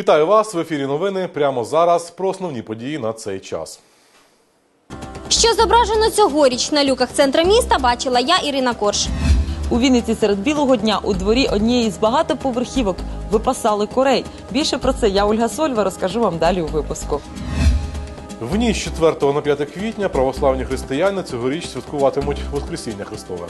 Вітаю вас в ефірі. Новини прямо зараз про основні події на цей час. Що зображено цьогоріч на люках центра міста, бачила я, Ірина Корш. У Вінниці серед білого дня у дворі однієї з багатоповерхівок випасали корей. Більше про це я, Ольга Сольва, розкажу вам далі у випуску. В ніч з 4 на 5 квітня православні християни цьогоріч святкуватимуть Воскресіння Христове.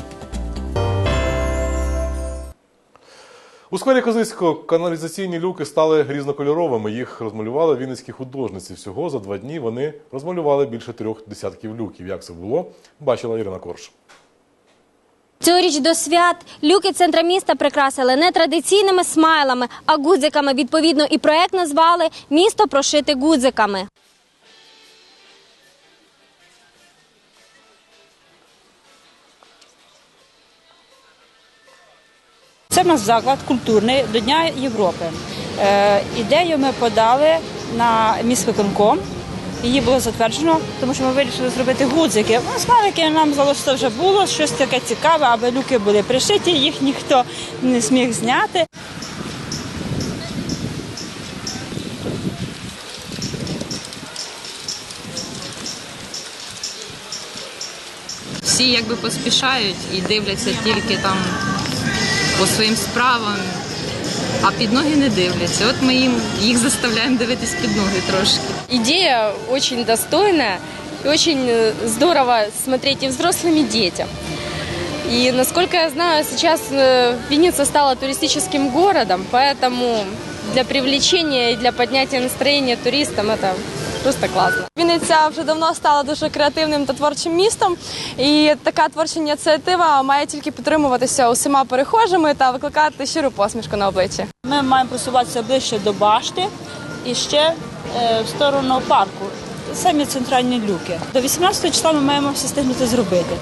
У сквері Козицького каналізаційні люки стали різнокольоровими. Їх розмалювали вінницькі художниці. Всього за два дні вони розмалювали більше трьох десятків люків. Як це було, бачила Ірина Корж. Цьогоріч до свят люки центра міста прикрасили не традиційними смайлами, а гудзиками. Відповідно, і проект назвали Місто прошите гудзиками. Це в нас заклад культурний до Дня Європи. Е, ідею ми подали на міськвиконком. Її було затверджено, тому що ми вирішили зробити гудзики. Ну, смайлики нам це вже було щось таке цікаве, аби люки були пришиті, їх ніхто не зміг зняти. всі якби поспішають і дивляться тільки там по своїм справам, а під ноги не дивляться. От ми їм їх заставляємо дивитись під ноги трошки. Идея очень достойная и очень э, здорово смотреть и взрослым, и детям. И насколько я знаю, сейчас э, Винница стала туристическим городом, поэтому для привлечения и для поднятия настроения туристам это просто класно. Вінниця вже давно стала дуже креативним та творчим містом, і така творча ініціатива має тільки підтримуватися усіма перехожими та викликати щиру посмішку на обличчі. Ми маємо просуватися ближче до башти і ще е, в сторону парку. Самі центральні люки. До 18 числа ми маємо все встигнути зробити.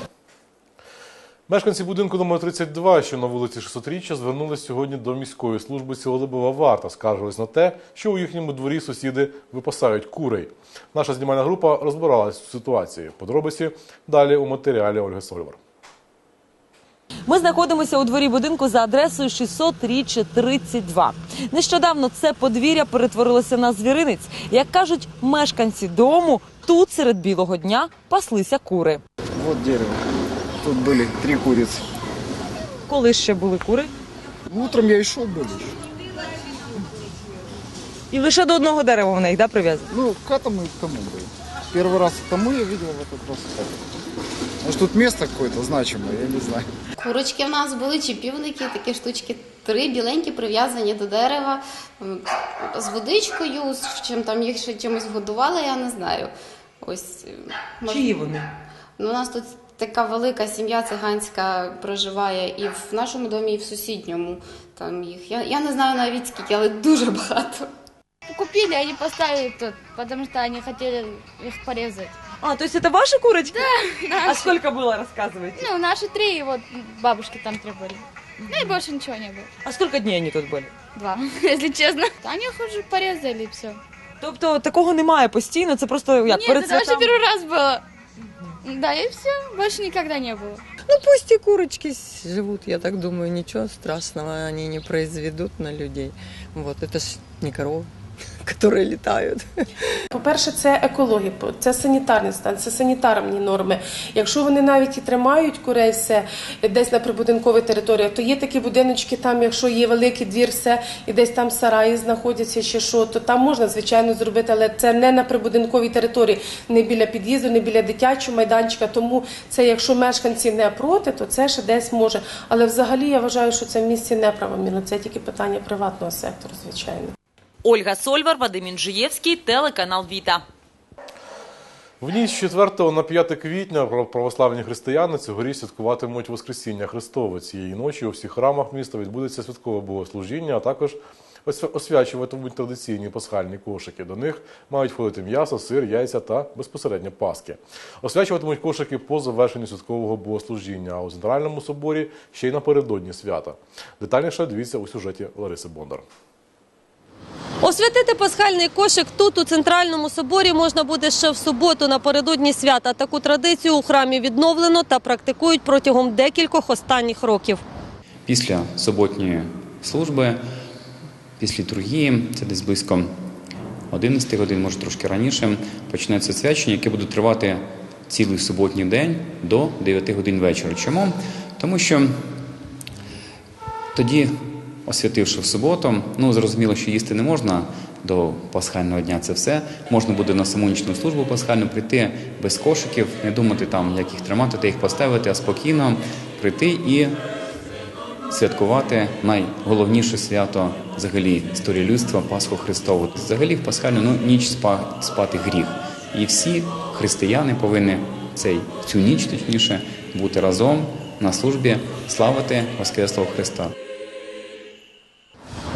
Мешканці будинку номер 32, що на вулиці 600-річчя, звернулися сьогодні до міської служби Сілолибова варта. Скаржились на те, що у їхньому дворі сусіди випасають курей. Наша знімальна група розбиралась у ситуації. Подробиці далі у матеріалі Ольги Сольвар. Ми знаходимося у дворі будинку за адресою 600 річчя 32. Нещодавно це подвір'я перетворилося на звіринець. Як кажуть мешканці дому, тут серед білого дня паслися кури. Вот дерево. Тут были три курицы. Коли ще були кури? Утром я и шел был еще. І лише до одного дерева в них да, прив'язані. Ну, к этому и к тому был. Первый раз к тому я видел, в этот раз к этому. Может, тут место какое-то значимое, я не знаю. Курочки в нас були чи півники, такі штучки, три біленькі, прив'язані до дерева м, з водичкою, з чим там їх ще чимось годували, я не знаю. Ось е, мож- Чиї вони? Ну, у нас тут така велика сім'я циганська проживає і в нашому домі, і в сусідньому. Там їх я, я не знаю навіть скільки, але дуже багато. Купили, они поставили тут, потому что они хотели их порезать. А, то есть это ваши курочки? А сколько было, рассказывайте? Ну, наши три, и вот бабушки там три были. Ну и больше ничего не было. А сколько дней они тут були? Два, если честно. Они их уже порезали и все. Тобто такого немає постійно, це просто як Нет, перед это вообще святами? первый раз было. Да, и все, больше никогда не было. Ну пусть и курочки с- живут, я так думаю, ничего страшного они не произведут на людей. Вот, это ж не коровы, которые летают. По-перше, це екологія, це санітарний стан, це санітарні норми. Якщо вони навіть і тримають курей все десь на прибудинковій території, то є такі будиночки, там, якщо є великий двір, все, і десь там сараї знаходяться чи що, то там можна, звичайно, зробити, але це не на прибудинковій території, не біля під'їзду, не біля дитячого майданчика. Тому це, якщо мешканці не проти, то це ще десь може. Але взагалі я вважаю, що це в місті неправомірно. Це тільки питання приватного сектору, звичайно. Ольга Сольвар, Вадим Інжиєвський, телеканал Віта. В ніч з 4 на 5 квітня прав- православні християни цьогоріч святкуватимуть Воскресіння Христове. Цієї ночі у всіх храмах міста відбудеться святкове богослужіння, а також освячуватимуть традиційні пасхальні кошики. До них мають входити м'ясо, сир, яйця та безпосередньо паски. Освячуватимуть кошики по завершенню святкового богослужіння, а у центральному соборі ще й напередодні свята. Детальніше дивіться у сюжеті Лариси Бондар. Освятити пасхальний кошик тут, у центральному соборі, можна буде ще в суботу напередодні свята. Таку традицію у храмі відновлено та практикують протягом декількох останніх років. Після суботньої служби Після літургії, це десь близько 11 годин, може трошки раніше, почнеться свячення, яке буде тривати цілий суботній день до 9 годин вечора. Чому? Тому що тоді, освятивши в суботу, ну зрозуміло, що їсти не можна до пасхального дня. Це все можна буде на саму нічну службу пасхальну прийти без кошиків, не думати там, як їх тримати та їх поставити, а спокійно прийти і святкувати найголовніше свято взагалі історії людства Пасху Христову. Взагалі в пасхальну ну, ніч спати гріх. І всі християни повинні цей цю ніч, точніше, бути разом на службі, славити Воскреслого Христа.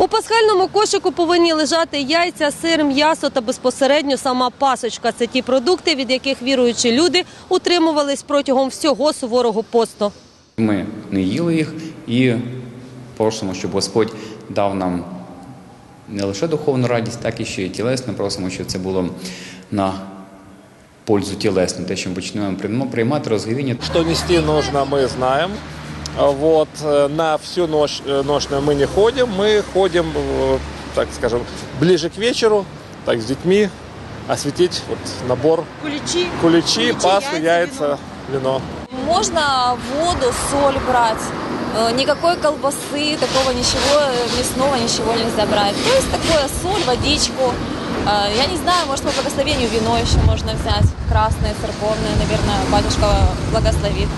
У пасхальному кошику повинні лежати яйця, сир, м'ясо та безпосередньо сама пасочка. Це ті продукти, від яких віруючі люди утримувались протягом всього суворого посту. Ми не їли їх і просимо, щоб Господь дав нам не лише духовну радість, так і ще й тілесну. Просимо, щоб це було на пользу тілесну, те, що ми почнемо приймати розговіння. Что нести нужно, мы знаем. А Вот э, на всю ночь э, ночную мы не ходим, мы ходим, э, так скажем, ближе к вечеру, так с детьми осветить вот набор Куличі. куличи, пасху, яйца, вино. Можно воду, соль брать, никакой колбасы, такого ничего мясного, ничего нельзя брать. То есть такое соль, водичку. Я не знаю, может по благословению вино еще можно взять, красное, церковное, наверное, батюшка благословит.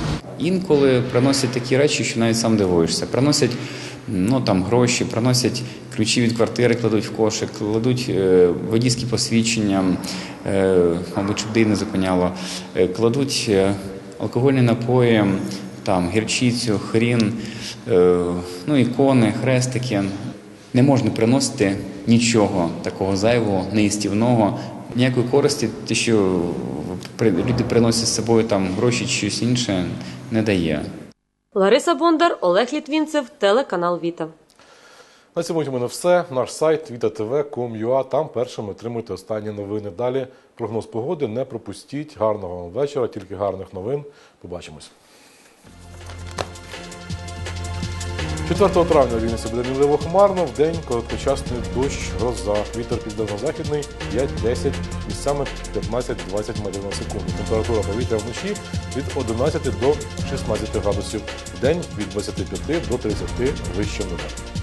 Інколи приносять такі речі, що навіть сам дивуєшся. Приносять ну, там, гроші, приносять ключі від квартири, кладуть в кошик, кладуть е, водійські посвідчення, е, мабуть, щоб де не зупиняло, е, кладуть алкогольні напої, там, гірчицю, хрін, ну, ікони, хрестики. Не можна приносити нічого такого зайвого, неїстівного, ніякої користі, те, що люди приносять з собою там гроші чи щось інше, не дає. Лариса Бондар, Олег Літвінцев, телеканал Віта. На цьому у мене все. Наш сайт vitatv.com.ua. Там першими отримуйте останні новини. Далі прогноз погоди. Не пропустіть. Гарного вам вечора, тільки гарних новин. Побачимось. 4 травня в Вінниці буде мінливо хмарно, в день короткочасний дощ, гроза. Вітер південно-західний 5-10, місцями 15-20 метрів на секунду. Температура повітря вночі від 11 до 16 градусів. В день від 25 до 30 вище нуля.